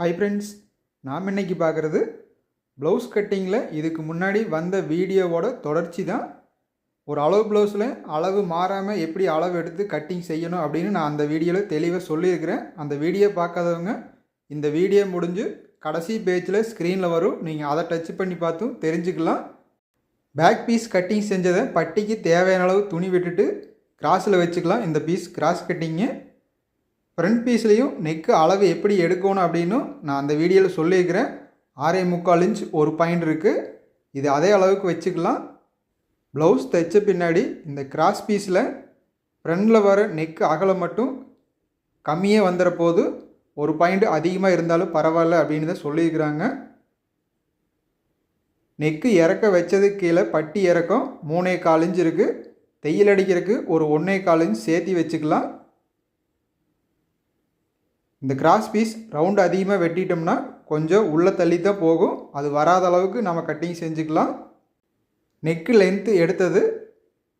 Hi friends நாம் இன்னைக்கு பார்க்குறது ப்ளவுஸ் கட்டிங்கில் இதுக்கு முன்னாடி வந்த வீடியோவோட தொடர்ச்சி தான். ஒரு அளவு ப்ளவுஸில் அளவு மாறாமல் எப்படி அளவு எடுத்து கட்டிங் செய்யணும் அப்படின்னு நான் அந்த வீடியோவில் தெளிவாக சொல்லியிருக்கிறேன். அந்த வீடியோ பார்க்காதவங்க இந்த வீடியோ முடிஞ்சு கடைசி பேஜில் ஸ்க்ரீனில் வரும். நீங்கள் அதை டச் பண்ணி பார்த்தும் தெரிஞ்சுக்கலாம். பேக் பீஸ் கட்டிங் செஞ்சதை பட்டிக்கு தேவையான அளவு துணி விட்டுட்டு கிராஸில் வச்சுக்கலாம். இந்த பீஸ் கிராஸ் கட்டிங்கு ஃப்ரண்ட் பீஸ்லேயும் நெக்கு அளவு எப்படி எடுக்கணும் அப்படின்னு நான் அந்த வீடியோவில் சொல்லியிருக்கிறேன். ஆறே முக்கால் இன்ச் ஒரு பாயிண்ட் இருக்குது இது அதே அளவுக்கு வச்சுக்கலாம். ப்ளவுஸ் தைச்ச பின்னாடி இந்த கிராஸ் பீஸில் ஃப்ரண்டில் வர நெக்கு அகலம் மட்டும் கம்மியாக வந்துற போது ஒரு பாயிண்ட் அதிகமாக இருந்தாலும் பரவாயில்ல அப்படின்னு தான் சொல்லியிருக்கிறாங்க. நெக்கு இறக்க வச்சது கீழே பட்டி இறக்கம் மூணே கால் இன்ச் இருக்குது தையல் அடிக்கிறதுக்கு ஒரு ஒன்றே கால் இன்ச் சேர்த்தி வச்சுக்கலாம். இந்த கிராஸ் பீஸ் ரவுண்டு அதிகமாக வெட்டிட்டோம்னா கொஞ்சம் உள்ளே தள்ளி தான் போகும். அது வராத அளவுக்கு நம்ம கட்டிங் செஞ்சுக்கலாம். நெக்கு லென்த்து எடுத்தது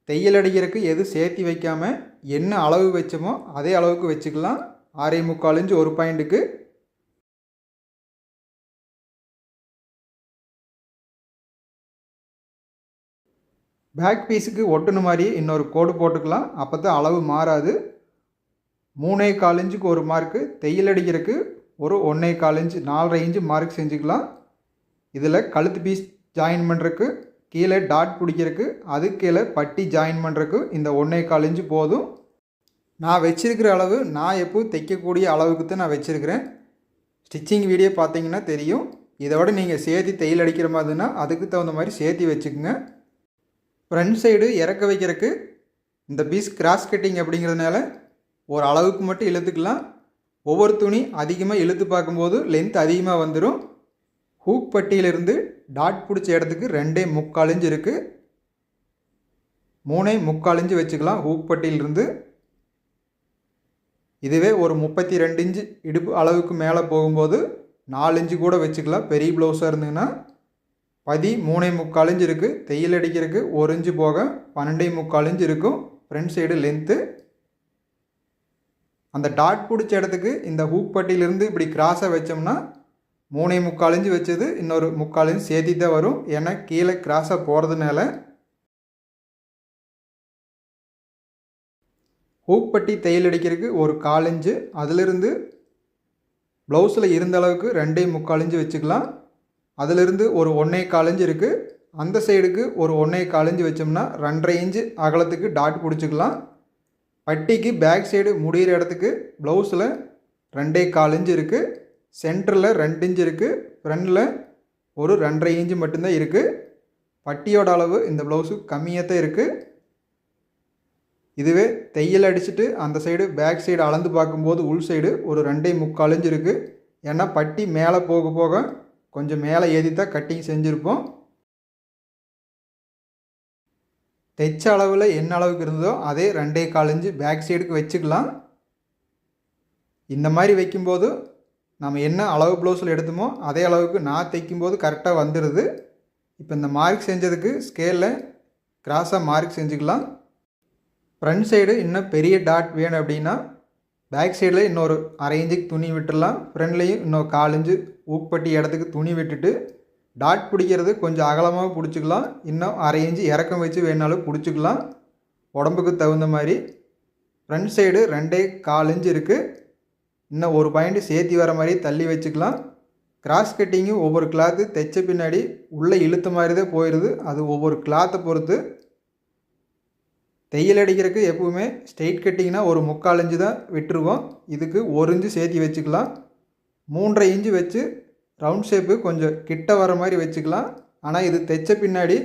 தையல் அடிக்கிறதுக்கு எது சேர்த்தி வைக்காமல் என்ன அளவு வச்சோமோ அதே அளவுக்கு வச்சுக்கலாம். ஆறே முக்கால் இன்ச்சு ஒரு பாயிண்ட்டுக்கு பேக் பீஸுக்கு ஒட்டுன மாதிரி இன்னொரு கோடு போட்டுக்கலாம். அப்போ தான் அளவு மாறாது. மூணே கால் இன்ச்சுக்கு ஒரு மார்க்கு தையல் அடிக்கிறதுக்கு ஒரு ஒன்றே கால் இன்ச்சு நாலரை இன்ச்சு மார்க் செஞ்சுக்கலாம். இதில் கழுத்து பீஸ் ஜாயின் பண்ணுறக்கு கீழே டாட் பிடிக்கிறதுக்கு அது கீழே பட்டி ஜாயின் பண்ணுறதுக்கு இந்த ஒன்றே கால் இன்ச்சு போதும். நான் வச்சுருக்கிற அளவு நான் எப்போ தைக்கக்கூடிய அளவுக்கு தான் நான் வச்சுருக்கிறேன். ஸ்டிச்சிங் வீடியோ பார்த்தீங்கன்னா தெரியும். இதோட நீங்கள் சேர்த்து தையல் அடிக்கிற மாதிரினா அதுக்கு தகுந்த மாதிரி சேர்த்து வச்சுக்கோங்க. ஃப்ரண்ட் சைடு இறக்க வைக்கிறதுக்கு இந்த பீஸ் கிராஸ் கட்டிங் அப்படிங்கிறதுனால ஒரு அளவுக்கு மட்டும் இழுத்துக்கலாம். ஒவ்வொரு துணி அதிகமாக இழுத்து பார்க்கும்போது லென்த் அதிகமாக வந்துடும் ஹூக் பட்டியிலிருந்து டாட் பிடிச்ச இடத்துக்கு ரெண்டே முக்கால் இருக்குது மூணே முக்கால் வச்சுக்கலாம் ஹூக் பட்டியிலிருந்து. இதுவே ஒரு முப்பத்தி ரெண்டு இன்ச்சு இடுப்பு அளவுக்கு மேலே போகும்போது நாலு இஞ்சு கூட வச்சுக்கலாம். பெரிய ப்ளவுஸாக இருந்ததுன்னா பதி மூணே முக்கால் இருக்குது தையல் அடிக்கிறதுக்கு ஒரு இன்ச்சு போக பன்னெண்டே முக்கால் இன்ச்சு இருக்கும். ஃப்ரண்ட் சைடு லென்த்து அந்த டாட் பிடிச்ச இடத்துக்கு இந்த ஹூக் பட்டியிலிருந்து இப்படி கிராஸை வச்சோம்னா மூணே முக்கால் இஞ்சு வச்சது இன்னொரு முக்கால் இன்ச்சு சேர்த்தி தான் வரும். ஏன்னா கீழே கிராஸாக போகிறதுனால ஹூக் பட்டி தையல் அடிக்கிறதுக்கு ஒரு கால் இஞ்சு அதிலிருந்து ப்ளவுஸில் இருந்த அளவுக்கு ரெண்டே முக்கால் இஞ்சு வச்சுக்கலாம். அதிலிருந்து ஒரு ஒன்றே கால் இருக்குது அந்த சைடுக்கு ஒரு ஒன்றே கால் வச்சோம்னா ரெண்டரை இன்ச்சு அகலத்துக்கு டாட் பிடிச்சிக்கலாம். பட்டிக்கு பேக் சைடு முடிகிற இடத்துக்கு ப்ளவுஸில் ரெண்டே கால் இன்ச்சு இருக்குது சென்டரில் ரெண்டு இன்ச்சு இருக்குது ஃப்ரண்டில் ஒரு ரெண்டரை இன்ச்சு மட்டும்தான் இருக்குது பட்டியோட அளவு இந்த ப்ளவுஸு கம்மியாக தான் இருக்குது இதுவே தையல் அடிச்சுட்டு அந்த சைடு பேக் சைடு அளந்து பார்க்கும்போது உள் சைடு ஒரு ரெண்டே முக்கால் இன்ச்சு இருக்குது ஏன்னா பட்டி மேலே போக போக கொஞ்சம் மேலே ஏறி தான் கட்டிங் செஞ்சுருப்போம். தைச்ச அளவில் என்ன அளவுக்கு இருந்ததோ அதே ரெண்டே கால் இன்ச்சு பேக் சைடுக்கு வச்சுக்கலாம். இந்த மாதிரி வைக்கும்போது நம்ம என்ன அளவு ப்ளவுஸில் எடுத்தோமோ அதே அளவுக்கு நான் தைக்கும்போது கரெக்டாக வந்துடுது இப்போ இந்த மார்க் செஞ்சதுக்கு ஸ்கேலில் கிராஸாக மார்க் செஞ்சுக்கலாம். ஃப்ரண்ட் சைடு இன்னும் பெரிய டாட் வேணும் அப்படின்னா பேக் சைடில் இன்னொரு அரை இன்ச்சுக்கு துணி விட்டுடலாம். ஃப்ரண்ட்லேயும் இன்னொரு காலஞ்சு ஊக்கப்பட்டி இடத்துக்கு துணி விட்டுட்டு டாட் பிடிக்கிறது கொஞ்சம் அகலமாக பிடிச்சிக்கலாம். இன்னும் அரை இன்ச்சு இறக்கம் வச்சு வேணாலும் பிடிச்சிக்கலாம். உடம்புக்கு தகுந்த மாதிரி. ஃப்ரண்ட் சைடு ரெண்டே கால் இன்ச்சு இருக்குது இன்னும் ஒரு பாயிண்ட் சேர்த்தி வர மாதிரி தள்ளி வச்சுக்கலாம். கிராஸ் கட்டிங்கு ஒவ்வொரு கிளாத்து தைச்ச பின்னாடி உள்ளே இழுத்த மாதிரி தான் போயிடுது அது ஒவ்வொரு கிளாத்தை பொறுத்து. தையல் அடிக்கிறதுக்கு எப்பவுமே ஸ்ட்ரெயிட் கட்டிங்னா ஒரு முக்கால் இஞ்சு தான் விட்டுருவோம் இதுக்கு ஒரு இன்ச்சு சேர்த்தி வச்சுக்கலாம். மூன்றரை இன்ச்சு வச்சு ரவுண்ட் ஷேப்பு கொஞ்சம் கிட்ட வர மாதிரி வச்சுக்கலாம். ஆனால் இது தைச்ச பின்னாடி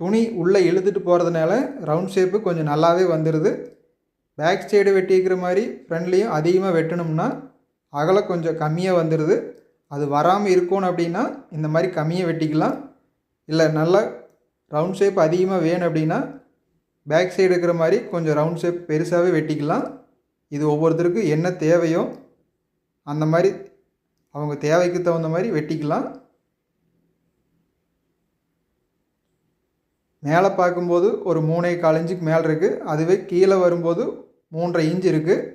துணி உள்ளே இழுத்துட்டு போகிறதுனால ரவுண்ட் ஷேப்பு கொஞ்சம் நல்லாவே வந்துடுது பேக் சைடு வெட்டிக்கிற மாதிரி ஃப்ரண்ட்லேயும் அதிகமாக வெட்டணும்னா அகலம் கொஞ்சம் கம்மியாக வந்துடுது அது வராமல் இருக்கணும் அப்படின்னா இந்த மாதிரி கம்மியாக வெட்டிக்கலாம். இல்லை நல்லா ரவுண்ட் ஷேப் அதிகமாக வேணும் அப்படின்னா பேக் சைடு இருக்கிற மாதிரி கொஞ்சம் ரவுண்ட் ஷேப் பெருசாகவே வெட்டிக்கலாம். இது ஒவ்வொருத்தருக்கும் என்ன தேவையோ அந்த மாதிரி அவங்க தேவைக்கு தகுந்த மாதிரி வெட்டிக்கலாம். மேலே பார்க்கும்போது ஒரு மூணே கால் இன்ச்சுக்கு மேலே இருக்குது அதுவே கீழே வரும்போது மூன்றரை இன்ச் இருக்குது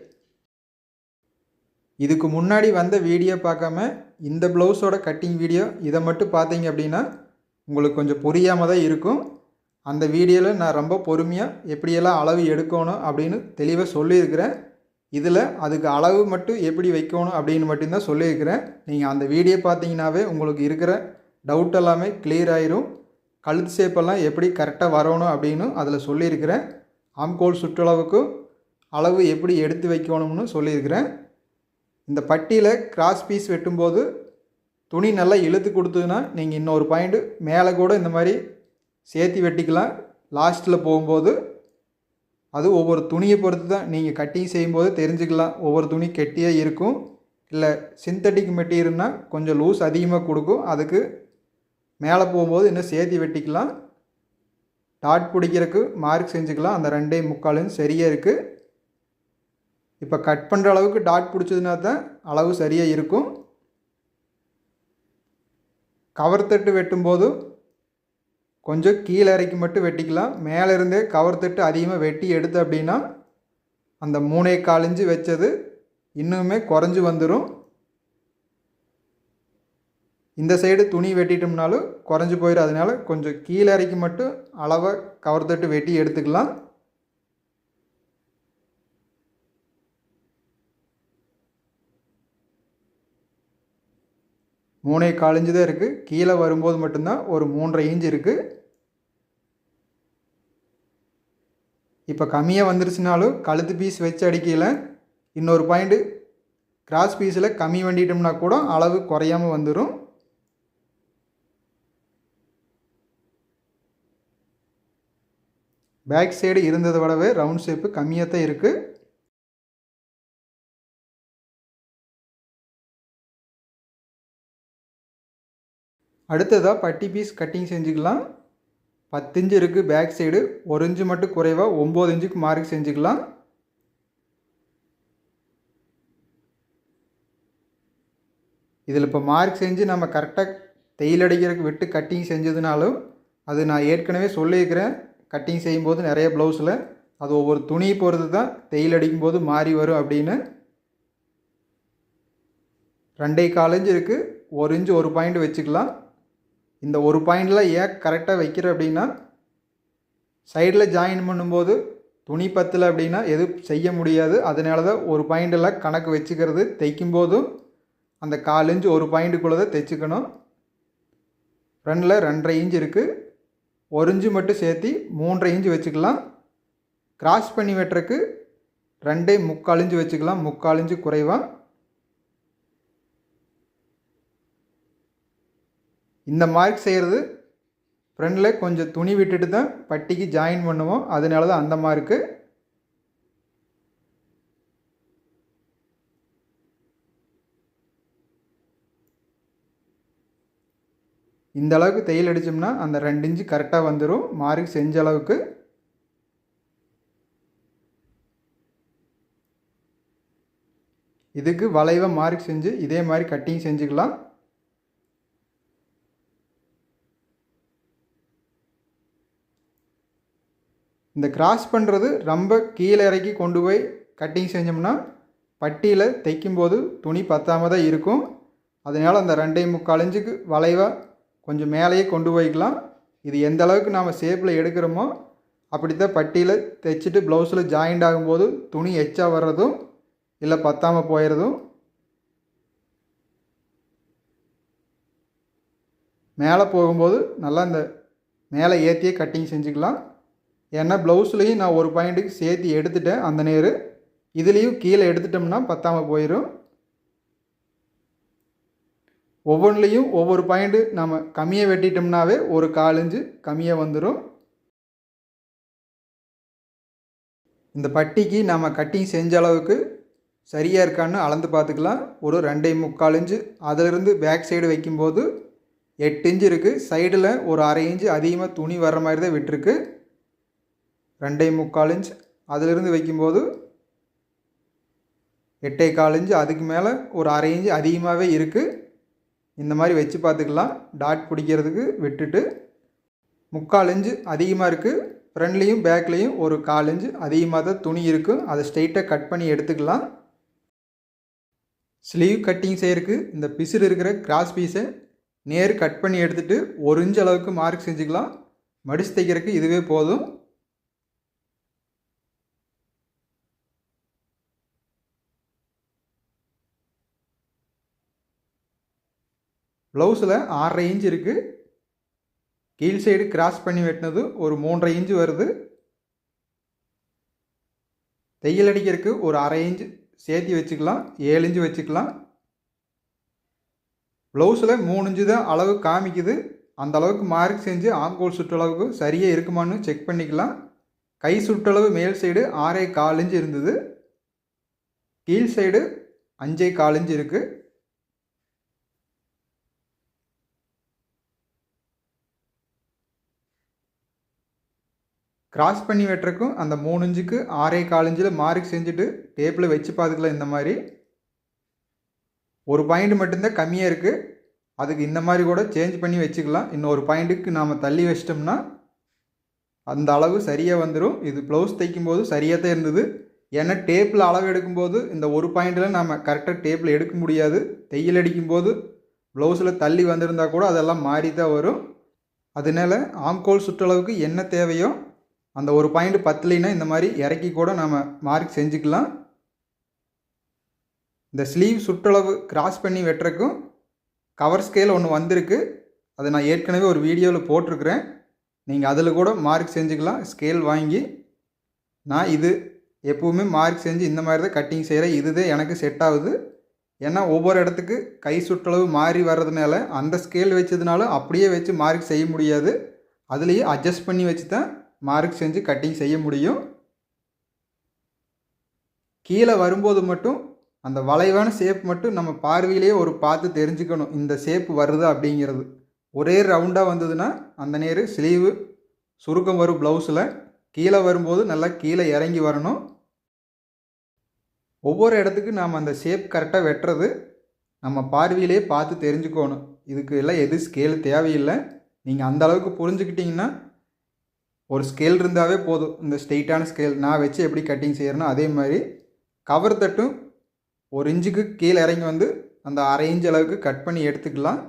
இதுக்கு முன்னாடி வந்த வீடியோ பார்க்காம இந்த ப்ளவுஸோட கட்டிங் வீடியோ இதை மட்டும் பார்த்தீங்க அப்படின்னா உங்களுக்கு கொஞ்சம் புரியாமல் தான் இருக்கும். அந்த வீடியோவில் நான் ரொம்ப பொறுமையாக எப்படியெல்லாம் அளவு எடுக்கணும் அப்படின்னு தெளிவாக சொல்லியிருக்கிறேன். இதில் அதுக்கு அளவு மட்டும் எப்படி வைக்கணும் அப்படின்னு மட்டும்தான் சொல்லியிருக்கிறேன். நீங்கள் அந்த வீடியோ பார்த்தீங்கன்னாவே உங்களுக்கு இருக்கிற டவுட் எல்லாமே கிளியர் ஆயிரும். கழுத்து ஷேப்பெல்லாம் எப்படி கரெக்டாக வரணும் அப்படின்னு அதில் சொல்லியிருக்கிறேன். ஆம்கோல் சுற்றளவுக்கு அளவு எப்படி எடுத்து வைக்கணும்னு சொல்லியிருக்கிறேன். இந்த பட்டியில் கிராஸ் பீஸ் வெட்டும்போது துணி நல்லா இழுத்து கொடுத்ததுன்னா நீங்கள் இன்னொரு பாயிண்ட்டு மேலே கூட இந்த மாதிரி சேர்த்தி வெட்டிக்கலாம். லாஸ்ட்டில் போகும்போது அது ஒவ்வொரு துணியை பொறுத்து தான் நீங்கள் கட்டிங் செய்யும்போது தெரிஞ்சுக்கலாம். ஒவ்வொரு துணி கெட்டியாக இருக்கும். இல்லை சிந்தட்டிக் மெட்டீரியல்னால் கொஞ்சம் லூஸ் அதிகமாக கொடுக்கும். அதுக்கு மேலே போகும்போது இன்னும் சேர்த்தி வெட்டிக்கலாம். டாட் பிடிக்கிறதுக்கு மார்க் செஞ்சுக்கலாம். அந்த ரெண்டே முக்காலும் சரியாக இருக்குது இப்போ கட் பண்ணுற அளவுக்கு டாட் பிடிச்சதுனா தான் அளவு சரியாக இருக்கும். கவர் தட்டு வெட்டும்போதும் கொஞ்சம் கீழே இறக்கி மட்டும் வெட்டிக்கலாம். மேலே இருந்தே கவர் தட்டு அதிகமாக வெட்டி எடுத்து அப்படின்னா அந்த மூணே காலிஞ்சு வச்சது இன்னுமே குறைஞ்சி வந்துடும் இந்த சைடு துணி வெட்டிட்டோம்னாலும் குறைஞ்சி போயிடும் அதனால கொஞ்சம் கீழே இறக்கி மட்டும் அளவை கவர் தட்டு வெட்டி எடுத்துக்கலாம். மூணே காலிஞ்சு தான் இருக்குது கீழே வரும்போது மட்டும்தான் ஒரு மூன்றரை இன்ச் இருக்குது இப்போ கம்மியாக வந்துருச்சுனாலும் கழுத்து பீஸ் வச்சு அடிக்கையில் இன்னொரு பாயிண்ட்டு கிராஸ் பீஸில் கம்மி வண்டிட்டோம்னா கூட அளவு குறையாமல் வந்துடும் பேக் சைடு இருந்ததை விடவே ரவுண்ட் ஷேப்பு கம்மியாக தான் இருக்குது அடுத்ததாக பட்டி பீஸ் கட்டிங் செஞ்சுக்கலாம். பத்து இன்ச்சு இருக்குது பேக் சைடு ஒரு இன்ச்சு மட்டும் குறைவாக ஒம்பது இன்ச்சுக்கு மார்க் செஞ்சுக்கலாம். இதில் இப்போ மார்க் செஞ்சு நம்ம கரெக்டாக தையல் அடிக்கிறதுக்கு விட்டு கட்டிங் செஞ்சதுனாலும் அது நான் ஏற்கனவே சொல்லியிருக்கிறேன். கட்டிங் செய்யும்போது நிறைய ப்ளவுஸில் அது ஒவ்வொரு துணியை பொறுத்து தான் தையல் அடிக்கும்போது மாறி வரும் அப்படின்னு. ரெண்டே காலஞ்சு இருக்குது ஒரு இன்ச்சு ஒரு பாயிண்ட் வச்சுக்கலாம். இந்த ஒரு பாயிண்டில் ஏன் கரெக்டாக வைக்கிற அப்படின்னா சைடில் ஜாயின் பண்ணும்போது துணி பத்தில் அப்படின்னா எதுவும் செய்ய முடியாது. அதனால தான் ஒரு பாயிண்டில் கணக்கு வச்சுக்கிறது தைக்கும் போதும் அந்த கால் இன்ச்சு ஒரு பாயிண்ட்டுக்குள்ளே தான் தைச்சிக்கணும். ஃப்ரண்டில் ரெண்டரை இன்ச் இருக்குது ஒரு இன்ச்சு மட்டும் சேர்த்தி மூன்றரை இன்ச்சு வச்சுக்கலாம். கிராஸ் பண்ணி வெட்டுறக்கு ரெண்டே முக்கால் இன்ச்சு வச்சுக்கலாம். முக்கால் இன்ச்சு குறைவாக இந்த மார்க் செய்கிறது ஃப்ரெண்டில் கொஞ்சம் துணி விட்டுட்டு தான் பட்டிக்கு ஜாயின் பண்ணுவோம். அதனால தான் அந்த மார்க்கு இந்த அளவுக்கு தையல் அடித்தோம்னா அந்த ரெண்டு இன்ச்சு கரெக்டாக வந்துடும் மார்க் செஞ்ச அளவுக்கு. இதுக்கு வளைவாக மார்க் செஞ்சு இதே மாதிரி கட்டிங் செஞ்சுக்கலாம். இந்த கிராஸ் பண்ணுறது ரொம்ப கீழே இறக்கி கொண்டு போய் கட்டிங் செஞ்சோம்னா பட்டியில் தைக்கும்போது துணி பத்தாம தான் இருக்கும். அதனால் அந்த ரெண்டே முக்கால் இஞ்சுக்கு வளைவாக கொஞ்சம் மேலேயே கொண்டு போய்க்கலாம். இது எந்த அளவுக்கு நாம் ஷேப்பில் எடுக்கிறோமோ அப்படி தான் பட்டியில் தைச்சிட்டு ப்ளவுஸில் ஜாயிண்ட் ஆகும்போது துணி எச்சா வர்றதும் இல்லை பத்தாமல் போயிடுறதும் மேலே போகும்போது நல்லா இந்த மேலே ஏற்றியே கட்டிங் செஞ்சுக்கலாம். ஏன்னா ப்ளவுஸ்லேயும் நான் ஒரு பாயிண்ட்டுக்கு சேர்த்து எடுத்துட்டேன் அந்த நேரு. இதுலேயும் கீழே எடுத்துட்டோம்னா பத்தாமல் போயிடும் ஒவ்வொன்றுலேயும் ஒவ்வொரு பாயிண்ட்டு நம்ம கம்மியாக வெட்டிட்டோம்னாவே ஒரு காலஞ்சு கம்மியாக வந்துடும் இந்த பட்டிக்கு நம்ம கட்டிங் செஞ்ச அளவுக்கு சரியாக இருக்கான்னு அளந்து பார்த்துக்கலாம். ஒரு ரெண்டே முக்கால் இஞ்சு அதிலிருந்து பேக் சைடு வைக்கும்போது எட்டு இன்ச்சு இருக்குது சைடில் ஒரு அரை இன்ச்சு அதிகமாக துணி வர்ற மாதிரி தான் விட்டுருக்கு. ரெண்டே முக்கால் இன்ச். அதிலிருந்து வைக்கும்போது எட்டே கால் இன்ச்சு அதுக்கு மேலே ஒரு அரை இன்ச்சு அதிகமாகவே இருக்குது இந்த மாதிரி வச்சு பார்த்துக்கலாம். டாட் பிடிக்கிறதுக்கு விட்டுட்டு முக்கால் இன்ச்சு அதிகமாக இருக்குது ஃப்ரண்ட்லேயும் பேக்லேயும் ஒரு கால் இன்ச்சு அதிகமாக தான் துணி இருக்கும் அதை ஸ்ட்ரெயிட்டாக கட் பண்ணி எடுத்துக்கலாம். ஸ்லீவ் கட்டிங் செய்கிறதுக்கு இந்த பிசுறு இருக்கிற கிராஸ் பீஸை நேர் கட் பண்ணி எடுத்துகிட்டு ஒரு இன்ச் அளவுக்கு மார்க் செஞ்சுக்கலாம். மடிச்சு தைக்கிறதுக்கு இதுவே போதும். ப்ளவுஸில் ஆறரை இன்ச் இருக்குது கீழ் சைடு கிராஸ் பண்ணி வெட்டினது ஒரு மூன்றரை இன்ச்சு வருது. தையல் அடிக்கிறதுக்கு ஒரு அரை இன்ச் சேர்த்தி வச்சுக்கலாம் ஏழு இன்ச்சு வச்சுக்கலாம். ப்ளவுஸில் மூணு இன்ச்சு தான் அளவு காமிக்குது. அந்த அளவுக்கு மார்க் செஞ்சு ஆங்கோல் சுற்றளவுக்கு சரியாக இருக்குமான்னு செக் பண்ணிக்கலாம். கை சுற்றளவு மேல் சைடு ஆறே கால் இன்ச்சு இருந்தது. கீழ் சைடு அஞ்சே கால் இன்ச்சு இருக்குது கிராஸ் பண்ணி வெட்டுறக்கும் அந்த மூணு இன்ச்சுக்கு ஆறே கால் இன்ச்சில் மார்க் செஞ்சுட்டு டேப்பில் வச்சு பார்த்துக்கலாம் இந்த மாதிரி. ஒரு பாயிண்ட் மட்டும்தான் கம்மியாக இருக்குது அதுக்கு இந்த மாதிரி கூட சேஞ்ச் பண்ணி வச்சுக்கலாம். இன்னொரு பாயிண்ட்டுக்கு நாம் தள்ளி வச்சிட்டோம்னா அந்த அளவு சரியாக வந்துடும் இது ப்ளவுஸ் தைக்கும்போது சரியாக தான் இருந்தது. ஏன்னா டேப்பில் அளவு எடுக்கும்போது இந்த ஒரு பாயிண்டில் நம்ம கரெக்டாக டேப்பில் எடுக்க முடியாது. தையல் அடிக்கும்போது ப்ளவுஸில் தள்ளி வந்திருந்தால் கூட அதெல்லாம் மாறி தான் வரும். அதனால ஆம்கோல் சுற்றளவுக்கு என்ன தேவையோ அந்த ஒரு பாயிண்ட் பத்துலினா இந்த மாதிரி இறக்கி கூட நம்ம மார்க் செஞ்சுக்கலாம். இந்த ஸ்லீவ் சுற்றளவு கிராஸ் பண்ணி வெட்டுறக்கும் கவர் ஸ்கேல் ஒன்று வந்திருக்கு. அதை நான் ஏற்கனவே ஒரு வீடியோவில் போட்டிருக்கிறேன். நீங்கள் அதில் கூட மார்க் செஞ்சுக்கலாம் ஸ்கேல் வாங்கி. நான் இது எப்போவுமே மார்க் செஞ்சு இந்த மாதிரி தான் கட்டிங் செய்கிறேன் இதுதான் எனக்கு செட் ஆகுது. ஏன்னா ஒவ்வொரு இடத்துக்கு கை சுற்றளவு மாறி வர்றதுனால அந்த ஸ்கேல் வச்சதுனால அப்படியே வச்சு மார்க் செய்ய முடியாது. அதுலேயே அட்ஜஸ்ட் பண்ணி வச்சு தான் மார்க் செஞ்சு கட்டிங் செய்ய முடியும். கீழே வரும்போது மட்டும் அந்த வளைவான ஷேப் மட்டும் நம்ம பார்வையிலேயே ஒரு பார்த்து தெரிஞ்சுக்கணும். இந்த ஷேப் வருது அப்படிங்கிறது. ஒரே ரவுண்டாக வந்ததுன்னா அந்த நேரு ஸ்லீவு சுருக்கம் வரும் ப்ளவுஸில் கீழே வரும்போது நல்லா கீழே இறங்கி வரணும். ஒவ்வொரு இடத்துக்கு நாம் அந்த ஷேப் கரெக்டாக வெட்டுறது நம்ம பார்வையிலே பார்த்து தெரிஞ்சுக்கணும். இதுக்கு எல்லாம் எது ஸ்கேல் தேவையில்லை. நீங்கள் அந்த அளவுக்கு புரிஞ்சுக்கிட்டிங்கன்னா ஒரு ஸ்கேல் இருந்தாவே போதும். இந்த ஸ்ட்ரெயிட்டான ஸ்கேல் நான் வச்சு எப்படி கட்டிங் செய்கிறேனோ அதே மாதிரி கவர் தட்டும். ஒரு இன்ச்சுக்கு கீழே இறங்கி வந்து அந்த அரை இன்ச் அளவுக்கு கட் பண்ணி எடுத்துக்கலாம்.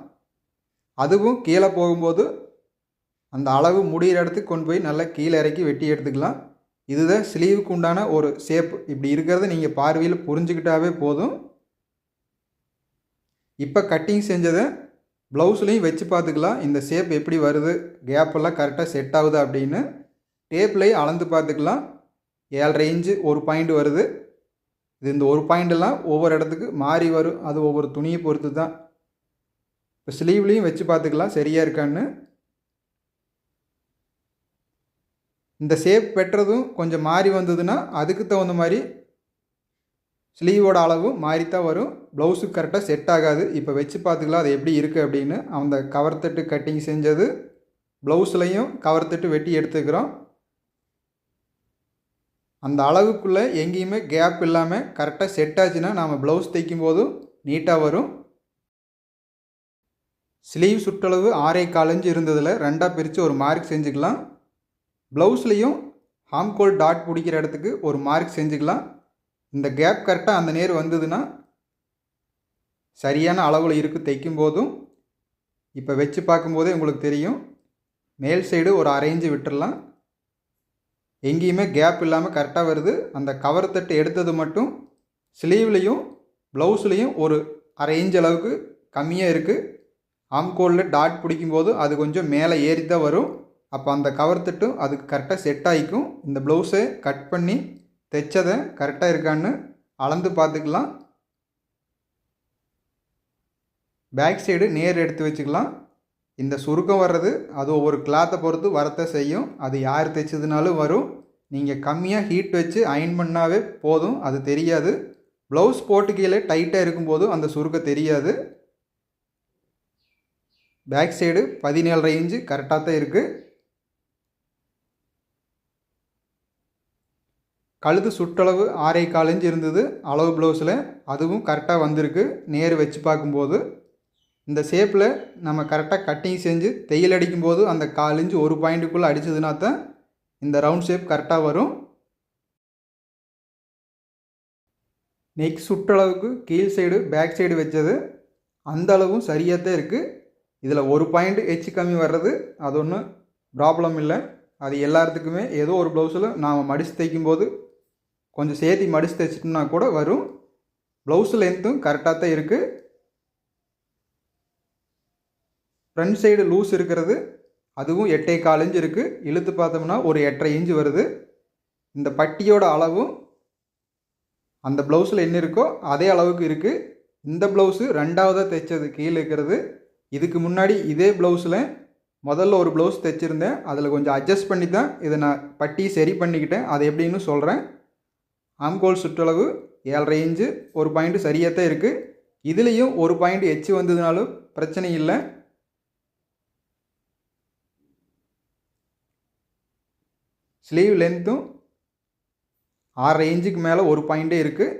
அதுவும் கீழே போகும்போது அந்த அளவு முடிகிற இடத்துக்கு கொண்டு போய் நல்லா கீழே இறக்கி வெட்டி எடுத்துக்கலாம். இதுதான் ஸ்லீவுக்கு உண்டான ஒரு ஷேப் இப்படி இருக்கிறத நீங்கள் பார்வையில் புரிஞ்சுக்கிட்டாவே போதும். இப்போ கட்டிங் செஞ்சதை ப்ளவுஸ்லேயும் வச்சு பார்த்துக்கலாம். இந்த ஷேப் எப்படி வருது? கேப்பெல்லாம் கரெக்டாக செட் ஆகுது அப்படின்னு. டேப்லேயும் அளந்து பார்த்துக்கலாம். ஏழரை இன்ச்சு ஒரு பாயிண்ட் வருது. இது இந்த ஒரு பாயிண்டெல்லாம் ஒவ்வொரு இடத்துக்கு மாறி வரும். அது ஒவ்வொரு துணியை பொறுத்து தான் இப்போ ஸ்லீவ்லேயும் வச்சு பார்த்துக்கலாம். சரியாக இருக்கான்னு. இந்த ஷேப் வெட்டுறதும் கொஞ்சம் மாறி வந்ததுன்னா அதுக்கு தகுந்த மாதிரி ஸ்லீவோட அளவும் தான் வரும். ப்ளவுஸுக்கு கரெக்டாக செட் ஆகாது. இப்போ வச்சு பார்த்துக்கலாம் அது எப்படி இருக்குது அப்படின்னு. அந்த கவர் தட்டு கட்டிங் செஞ்சது. ப்ளவுஸ்லையும் கவர் தட்டு வெட்டி எடுத்துக்கிறோம். அந்த அளவுக்குள்ளே எங்கேயுமே கேப் இல்லாமல் கரெக்டாக செட் ஆச்சுன்னா நாம் ப்ளவுஸ் தைக்கும் போதும் நீட்டாக வரும். ஸ்லீவ் சுற்றளவு ஆறே காலஞ்சு இருந்ததில் ரெண்டாக பிரித்து ஒரு மார்க் செஞ்சுக்கலாம். ப்ளவுஸ்லேயும் ஹாம்கோல் டாட் பிடிக்கிற இடத்துக்கு ஒரு மார்க் செஞ்சுக்கலாம். இந்த கேப் கரெக்டாக அந்த நேர் வந்ததுன்னா சரியான அளவில் இருக்குது தைக்கும் போதும் இப்போ வச்சு பார்க்கும்போதே உங்களுக்கு தெரியும். மேல் சைடு ஒரு அரேஞ்சு விட்டுடலாம் எங்கேயுமே கேப் இல்லாமல் கரெக்டாக வருது. அந்த கவர் தட்டு எடுத்தது மட்டும் ஸ்லீவ்லேயும் ப்ளவுஸ்லேயும் ஒரு அரைஞ்சு அளவுக்கு கம்மியாக இருக்குது ஆம்கோலில் டாட் பிடிக்கும்போது அது கொஞ்சம் மேலே ஏறி தான் வரும். அப்போ அந்த கவர் தட்டும் அதுக்கு கரெக்டாக செட் ஆகிக்கும். இந்த ப்ளவுஸை கட் பண்ணி தைச்சதை கரெக்டாக இருக்கான்னு அளந்து பார்த்துக்கலாம். பேக் சைடு நேர் எடுத்து வச்சுக்கலாம். இந்த சுருக்கம் வர்றது அது ஒவ்வொரு கிளாத்தை பொறுத்து வரத்தை செய்யும். அது யார் தைச்சதுனாலும் வரும். நீங்கள் கம்மியாக ஹீட் வச்சு அயன் பண்ணாவே போதும். அது தெரியாது. ப்ளவுஸ் போட்டு கீழே டைட்டாக இருக்கும்போது அந்த சுருக்கம் தெரியாது. பேக் சைடு பதினேழரை இன்ச்சு கரெக்டாக தான் இருக்குது கழுத்து சுற்றளவு ஆறே கால் இன்ச் இருந்தது. அளவு ப்ளவுஸில் அதுவும் கரெக்டாக வந்திருக்கு. நேர் வச்சு பார்க்கும்போது இந்த ஷேப்பில் நம்ம கரெக்டாக கட்டிங் செஞ்சு தையல் அடிக்கும்போது அந்த கால் இன்ச்சு ஒரு பாயிண்ட்டுக்குள்ளே அடித்ததுனா தான் இந்த ரவுண்ட் ஷேப் கரெக்டாக வரும். நெக் சுற்றளவுக்கு கீழ் சைடு பேக் சைடு வச்சது. அந்த அளவும் சரியாக தான் இருக்குது இதில் ஒரு பாயிண்ட் எச்சு கம்மி வர்றது அது ஒன்றும் ப்ராப்ளம் இல்லை. அது எல்லாத்துக்குமே ஏதோ ஒரு ப்ளவுஸில் நாம் மடித்து தைக்கும்போது கொஞ்சம் சேர்த்தி மடித்து தைச்சிட்டோம்னா கூட வரும். ப்ளவுஸ் லென்த்தும் கரெக்டாக தான் இருக்குது ஃப்ரண்ட் சைடு லூஸ் இருக்கிறது. அதுவும் எட்டே கால் இன்ச் இருக்குது இழுத்து பார்த்தோம்னா ஒரு எட்டரை இன்ச்சு வருது. இந்த பட்டியோட அளவும் அந்த ப்ளவுஸில் என்ன இருக்கோ அதே அளவுக்கு இருக்குது இந்த ப்ளவுஸு ரெண்டாவதாக தைச்சது கீழே இருக்கிறது. இதுக்கு முன்னாடி இதே ப்ளவுஸில் முதல்ல ஒரு ப்ளவுஸ் தைச்சிருந்தேன். அதில் கொஞ்சம் அட்ஜஸ்ட் பண்ணி தான் இதை நான் பட்டி சரி பண்ணிக்கிட்டேன். அது எப்படின்னு சொல்கிறேன் ஆம்கோல் சுற்றளவு ஏழரை இன்ச்சு ஒரு பாயிண்ட் சரியாக தான் இருக்குது இதுலேயும் ஒரு பாயிண்ட் எச்சு வந்ததுனாலும் பிரச்சனை இல்லை. ஸ்லீவ் லென்த்தும் ஆறரை இன்ச்சுக்கு மேலே ஒரு பாயிண்ட்டே இருக்குது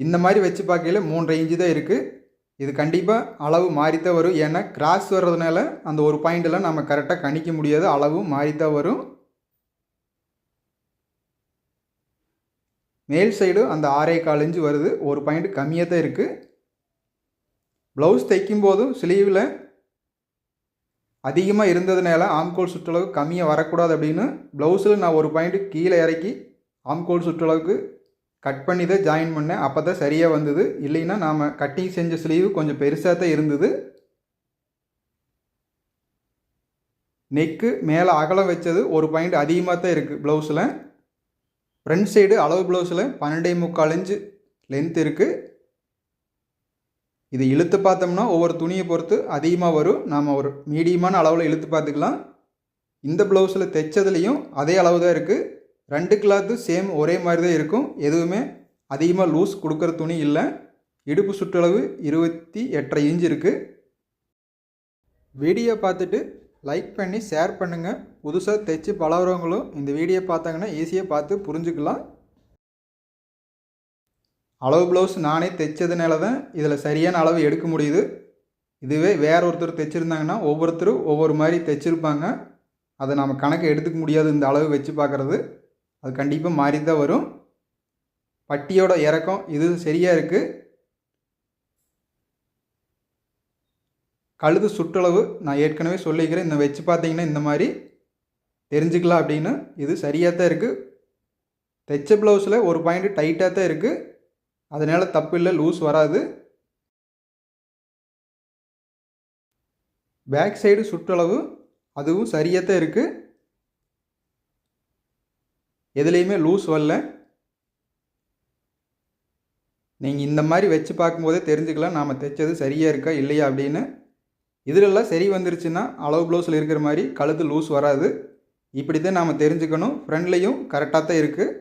இந்த மாதிரி வச்சு பார்க்கையில் மூன்றரை இன்ச்சு தான் இருக்குது இது கண்டிப்பாக அளவு மாறித்தான் வரும். ஏன்னா கிராஸ் வர்றதுனால அந்த ஒரு பாயிண்டில் நம்ம கரெக்டாக கணிக்க முடியாது. அளவும் மாறித்தான் வரும். மேல் சைடு அந்த ஆறே கால் இன்ச்சு வருது. ஒரு பாயிண்ட் கம்மியாக தான் இருக்குது ப்ளவுஸ் தைக்கும் போதும் ஸ்லீவில் அதிகமாக இருந்ததுனால ஆம்கோல் சுற்றளவு கம்மியாக வரக்கூடாது அப்படின்னு ப்ளவுஸில் நான் ஒரு பாயிண்ட் கீழே இறக்கி ஆம்கோல் சுற்றளவுக்கு கட் பண்ணி தான் ஜாயின் பண்ணேன். அப்போ தான் சரியாக வந்தது. இல்லைன்னா நாம் கட்டிங் செஞ்ச ஸ்லீவ் கொஞ்சம் பெருசாக தான் இருந்தது. நெக்கு மேலே அகலம் வச்சது ஒரு பாயிண்ட் அதிகமாக தான் இருக்குது ப்ளவுஸில் ஃப்ரண்ட் சைடு அளவு ப்ளவுஸில் பன்னெண்டே முக்கால் இன்ச்சு லென்த் இருக்குது இது இழுத்து பார்த்தோம்னா ஒவ்வொரு துணியை பொறுத்து அதிகமாக வரும். நாம் ஒரு மீடியமான அளவில் இழுத்து பார்த்துக்கலாம். இந்த ப்ளவுஸில் தைச்சதுலேயும் அதே அளவு தான் இருக்குது ரெண்டு கிளாத்து சேம் ஒரே மாதிரி தான் இருக்கும். எதுவுமே அதிகமாக லூஸ் கொடுக்குற துணி இல்லை. இடுப்பு சுற்றளவு இருபத்தி எட்டரை இன்ச் இருக்குது வீடியோ பார்த்துட்டு லைக் பண்ணி ஷேர் பண்ணுங்கள் புதுசாக தைச்சு பழகிறவங்களும் இந்த வீடியோ பார்த்தாங்கன்னா ஈஸியாக பார்த்து புரிஞ்சுக்கலாம். அளவு ப்ளவுஸ் நானே தைச்சதுனால தான் இதில் சரியான அளவு எடுக்க முடியுது. இதுவே வேற ஒருத்தர் தைச்சிருந்தாங்கன்னா ஒவ்வொருத்தரும் ஒவ்வொரு மாதிரி தைச்சிருப்பாங்க. அதை நம்ம கணக்கு எடுத்துக்க முடியாது இந்த அளவு வச்சு பார்க்குறது. அது கண்டிப்பாக மாறி தான் வரும். பட்டியோட இறக்கம் இது சரியாக இருக்குது கழுது சுற்றளவு நான் ஏற்கனவே சொல்லிக்கிறேன். இந்த வச்சு பார்த்தீங்கன்னா இந்த மாதிரி தெரிஞ்சுக்கலாம் அப்படின்னு. இது சரியாக தான் இருக்குது தைச்ச ப்ளவுஸில் ஒரு பாயிண்ட் டைட்டாக தான் இருக்குது அதனால் தப்பு இல்லை லூஸ் வராது. பேக் சைடு சுற்றளவு அதுவும் சரியாக தான் இருக்குது எதுலேயுமே லூஸ் வரல. நீங்கள் இந்த மாதிரி வச்சு பார்க்கும்போதே தெரிஞ்சுக்கலாம் நாம் தைச்சது சரியாக இருக்கா இல்லையா அப்படின்னு. இதிலெல்லாம் சரி வந்துருச்சுன்னா அளவு ப்ளவுஸில் இருக்கிற மாதிரி கழுத்து லூஸ் வராது. இப்படி தான் நாம் தெரிஞ்சுக்கணும். ஃப்ரண்ட்லேயும் கரெக்டாக தான் இருக்குது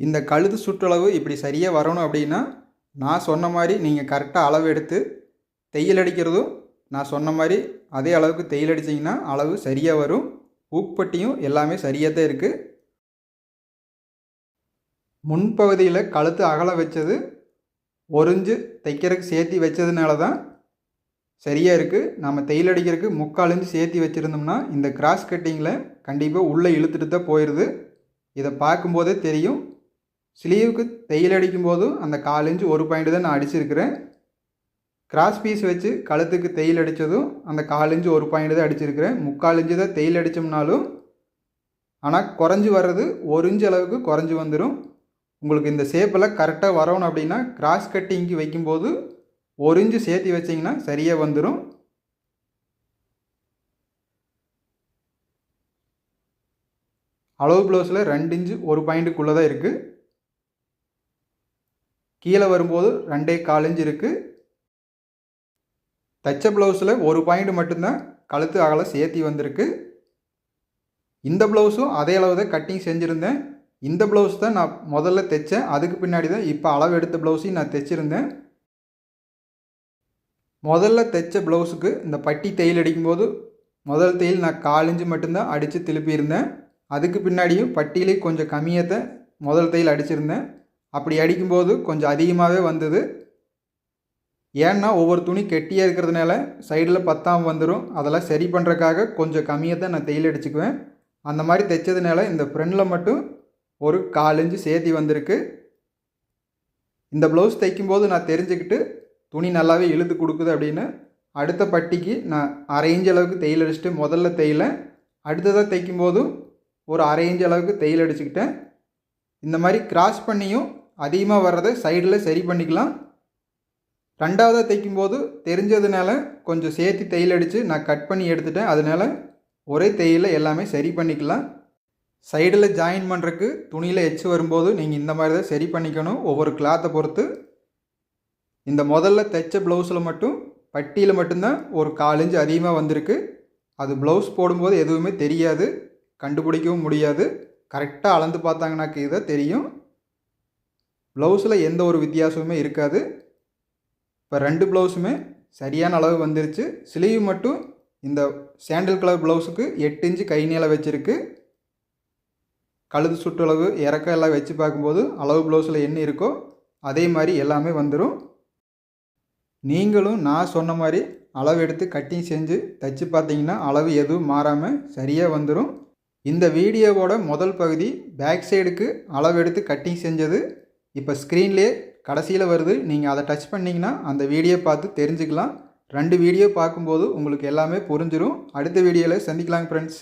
இந்த கழுத்து சுற்றளவு இப்படி சரியாக வரணும் அப்படின்னா நான் சொன்ன மாதிரி நீங்கள் கரெக்டாக அளவு எடுத்து தையல் அடிக்கிறதும் நான் சொன்ன மாதிரி அதே அளவுக்கு தையல் அடிச்சிங்கன்னா அளவு சரியாக வரும். பூப்பட்டியும் எல்லாமே சரியாக தான் இருக்குது முன்பகுதியில் கழுத்து அகல வச்சது ஒரிஞ்சு தைக்கிறதுக்கு சேர்த்தி வச்சதுனால தான் சரியாக இருக்குது நம்ம தையல் அடிக்கிறதுக்கு முக்கால் இன்ச்சு சேர்த்தி வச்சுருந்தோம்னா இந்த கிராஸ் கட்டிங்கில் கண்டிப்பாக உள்ளே இழுத்துட்டு தான் போயிடுது இதை பார்க்கும்போதே தெரியும். ஸ்லீவுக்கு தையல் அடிக்கும்போதும் அந்த கால் இன்ச்சு ஒரு பாயிண்ட் தான் நான் அடிச்சிருக்கிறேன். கிராஸ் பீஸ் வச்சு கழுத்துக்கு தையல் அடித்ததும் அந்த கால் இன்ச்சு ஒரு பாயிண்ட் தான் அடிச்சிருக்கிறேன். முக்கால் இன்ச்சு தான் தையல் அடித்தோம்னாலும் ஆனால் குறைஞ்சி வர்றது ஒரு இன்ச்சு அளவுக்கு குறைஞ்சி வந்துடும் உங்களுக்கு இந்த ஷேப்பெல்லாம் கரெக்டாக வரணும் அப்படின்னா கிராஸ் கட்டிங்க்கு வைக்கும்போது ஒரு இன்ச்சு சேர்த்து வச்சிங்கன்னா சரியாக வந்துடும் அளவு ப்ளவுஸில் ரெண்டு இன்ச்சு ஒரு பாயிண்ட்டுக்குள்ளே தான் இருக்குது கீழே வரும்போது ரெண்டே கால் இன்ச்சு இருக்குது தச்ச ப்ளவுஸில் ஒரு பாயிண்ட் மட்டும்தான் கழுத்து அகலை சேர்த்தி வந்திருக்கு. இந்த ப்ளவுஸும் அதே அளவு தான் கட்டிங் செஞ்சுருந்தேன். இந்த ப்ளவுஸ் தான் நான் முதல்ல தைச்சேன். அதுக்கு பின்னாடி தான் இப்போ அளவு எடுத்த ப்ளவுஸையும் நான் தைச்சிருந்தேன். முதல்ல தைச்ச ப்ளவுஸுக்கு இந்த பட்டி தையல் அடிக்கும்போது முதல் தையல் நான் காலிஞ்சு மட்டும்தான் அடித்து திருப்பியிருந்தேன். அதுக்கு பின்னாடியும் பட்டியிலே கொஞ்சம் கம்மியாக தான் முதல் தையல் அடிச்சிருந்தேன். அப்படி அடிக்கும்போது கொஞ்சம் அதிகமாகவே வந்தது. ஏன்னா ஒவ்வொரு துணி கெட்டியாக இருக்கிறதுனால சைடில் பத்தாம் வந்துடும் அதெல்லாம் சரி பண்ணுறக்காக கொஞ்சம் கம்மியாக தான் நான் தையல் அடிச்சுக்குவேன். அந்த மாதிரி தைச்சதுனால இந்த ஃப்ரெண்டில் மட்டும் ஒரு கால் இன்ச்சு சேர்த்தி வந்திருக்கு. இந்த ப்ளவுஸ் தைக்கும்போது நான் தெரிஞ்சுக்கிட்டு துணி நல்லாவே இழுத்து கொடுக்குது அப்படின்னு அடுத்த பட்டிக்கு நான் அரை இன்ச் அளவுக்கு தையல் அடிச்சுட்டு முதல்ல தையல அடுத்ததாக தைக்கும்போதும் ஒரு அரை இன்ச் அளவுக்கு தையல் அடிச்சுக்கிட்டேன். இந்த மாதிரி கிராஸ் பண்ணியும் அதிகமாக வர்றதை சைடில் சரி பண்ணிக்கலாம். ரெண்டாவதாக தைக்கும்போது தெரிஞ்சதுனால கொஞ்சம் சேர்த்து தையல் அடித்து நான் கட் பண்ணி எடுத்துட்டேன். அதனால் ஒரே தையலில் எல்லாமே சரி பண்ணிக்கலாம். சைடில் ஜாயின் பண்ணுறக்கு துணியில் எச்சு வரும்போது நீங்கள் இந்த மாதிரி தான் சரி பண்ணிக்கணும். ஒவ்வொரு கிளாத்தை பொறுத்து. இந்த முதல்ல தைச்ச ப்ளவுஸில் மட்டும் பட்டியில் மட்டும்தான் ஒரு காலஞ்சு அதிகமாக வந்திருக்கு. அது ப்ளவுஸ் போடும்போது எதுவுமே தெரியாது. கண்டுபிடிக்கவும் முடியாது. கரெக்டாக அளந்து பார்த்தாங்கனாக்கு இதை தெரியும். ப்ளவுஸில் எந்த ஒரு வித்தியாசமுமே இருக்காது. இப்போ ரெண்டு ப்ளவுஸுமே சரியான அளவு வந்துருச்சு. ஸ்லீவ் மட்டும் இந்த சாண்டில் கலர் ப்ளவுஸுக்கு எட்டு இன்ச்சு கை நீளம் வச்சுருக்கு. கழுது சுற்றளவு இறக்கம் எல்லாம் வச்சு பார்க்கும்போது அளவு ப்ளவுஸில் என்ன இருக்கோ அதே மாதிரி எல்லாமே வந்துடும் நீங்களும் நான் சொன்ன மாதிரி அளவு எடுத்து கட்டிங் செஞ்சு தைச்சு பார்த்தீங்கன்னா அளவு எதுவும் மாறாமல் சரியாக வந்துடும் இந்த வீடியோவோட முதல் பகுதி பேக் சைடுக்கு அளவு எடுத்து கட்டிங் செஞ்சது. இப்போ ஸ்க்ரீன்லேயே கடைசியில் வருது. நீங்கள் அதை டச் பண்ணிங்கன்னா அந்த வீடியோ பார்த்து தெரிஞ்சுக்கலாம். ரெண்டு வீடியோ பார்க்கும்போது உங்களுக்கு எல்லாமே புரிஞ்சிடும் அடுத்த வீடியோவில் சந்திக்கலாங்க ஃப்ரெண்ட்ஸ்